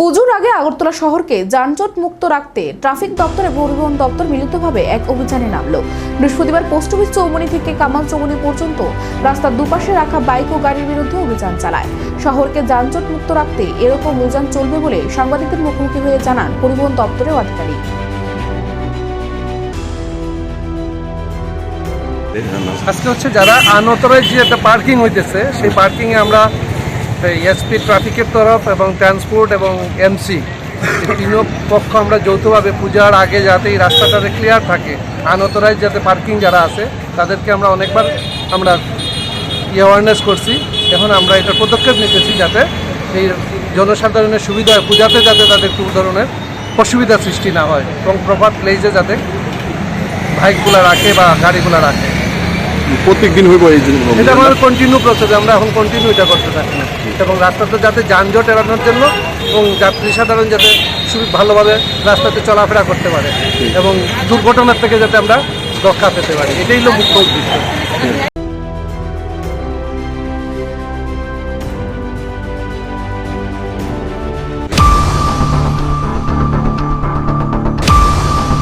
পুজোর আগে আগরতলা শহরকে যানজট মুক্ত রাখতে ট্রাফিক দপ্তর এবং পরিবহন দপ্তর মিলিতভাবে এক অভিযানে নামল। বৃহস্পতিবার পোস্ট অফিস চৌমনি থেকে কামাল চৌমনি পর্যন্ত রাস্তার দুপাশে রাখা বাইক ও গাড়ির বিরুদ্ধে অভিযান চালায়। শহরকে যানজট মুক্ত রাখতে এরকম অভিযান চলবে বলে সাংবাদিকদের মুখোমুখি হয়ে জানান পরিবহন দপ্তরের আধিকারিক। আজকে হচ্ছে যারা আনঅথরাইজ যে একটা পার্কিং হইতেছে, সেই পার্কিংয়ে আমরা এসপি ট্রাফিকের তরফ এবং ট্রান্সপোর্ট এবং এমসি তিন পক্ষ আমরা যৌথভাবে পূজার আগে যাতে এই রাস্তাটাতে ক্লিয়ার থাকে আনঅথরাইজ যাতে পার্কিং যারা আছে, তাদেরকে আমরা অনেকবার আমরা অ্যাওয়ারনেস করছি। এখন আমরা এটা পদক্ষেপ নিতেছি যাতে এই জনসাধারণের সুবিধা, পূজাতে যাতে তাদের কোনো ধরনের অসুবিধা সৃষ্টি না হয় এবং প্রপার প্লেসে যাতে বাইকগুলো রাখে বা গাড়িগুলো রাখে। প্রত্যেক দিন হইব এই জন্য এটা আমাদের কন্টিনিউ প্রসেস আমরা এখন কন্টিনিউ এটা করতে থাকি এবং রাস্তাতে যাতে যানজট এড়ানোর জন্য এবং যাত্রী সাধারণ যাতে ভালোভাবে রাস্তাতে চলাফেরা করতে পারে এবং দুর্ঘটনার থেকে যাতে আমরা রক্ষা পেতে পারি এটাই হল মুখ্য উদ্দেশ্য।